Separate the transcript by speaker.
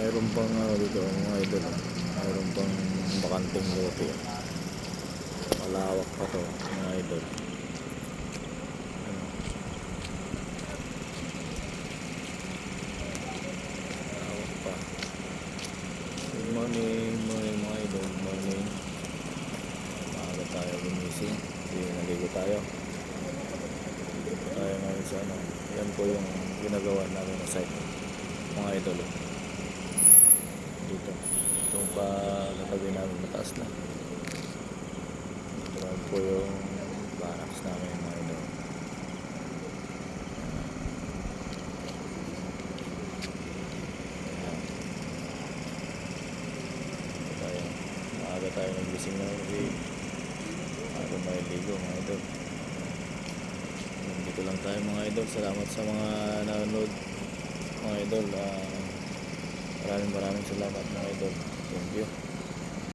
Speaker 1: mayroon pang ano dito mga idol. oh. Mayroon pang bakanting lote. Malawak pa to mga idol. Malawak pa. Good morning, morning mga idol. Good morning. Maaga tayo gumising. Hindi naligo tayo. Tayo ngayon sa ano. Yan po yung ginagawa namin na site. Mga idol. oh. Dito. Itong pa katabi mataas na. Naman po yung barracks namin mga idol. Tayo. Maaga tayo nagising na kasi maaga tayo ligo mga idol. Dito lang tayo mga idol. Salamat sa mga nanonood mga idol. Ah, maraming maraming salamat mga idol. Thank you.